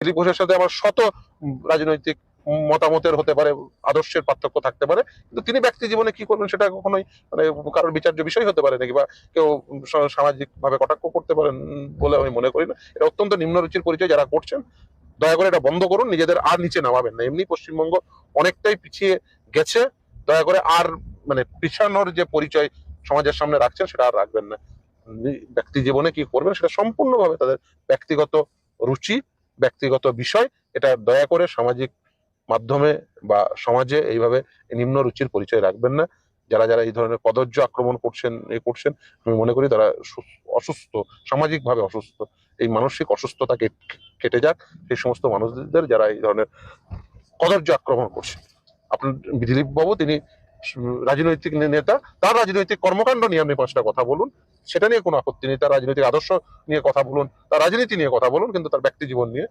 দিলীপ ঘোষের সাথে আমার শত রাজনৈতিক মতামতের হতে পারে, আদর্শের পার্থক্য থাকতে পারে। কিন্তু তিনি ব্যক্তি জীবনে কি করবেন সেটা কখনোই মানে কারোর বিচার্য বিষয় হতে পারে নাকি বা কেউ সামাজিক ভাবে কটাক্ষ করতে পারেন বলে আমি মনে করি না। এটা অত্যন্ত নিম্নরুচির পরিচয় যারা করছেন, দয়া করে এটা বন্ধ করুন, নিজেদের আর নিচে নামাবেন না। এমনি পশ্চিমবঙ্গ অনেকটাই পিছিয়ে গেছে। দয়া করে আর মানে পিছানোর যে পরিচয় সমাজের সামনে রাখছেন সেটা আর রাখবেন না। ব্যক্তি জীবনে কি করবেন সেটা সম্পূর্ণভাবে তাদের ব্যক্তিগত রুচি ব্যক্তিগত বিষয়, এটা দয়া করে সামাজিক মাধ্যমে বা সমাজে এইভাবে নিম্ন রুচির পরিচয় রাখবেন না। যারা যারা এই ধরনের কদর্য আক্রমণ করছেন, এ করছেন, আমি মনে করি তারা অসুস্থ, সামাজিকভাবে অসুস্থ, এই মানসিক অসুস্থতা কেট- যাক। সেই সমস্ত মানুষদের, যারা এই ধরনের কদর্য আক্রমণ করছে আপনার দিলীপ বাবু, তিনি রাজনৈতিক নেতা, তার রাজনৈতিক কর্মকাণ্ড নিয়ে আপনি পাঁচটা কথা বলুন। সেটা নিয়ে কোনো আপত্তি নেই। তার রাজনৈতিক আদর্শ নিয়ে কথা বলুন, তার রাজনীতি নিয়ে কথা বলুন, কিন্তু তার ব্যক্তি জীবন নিয়ে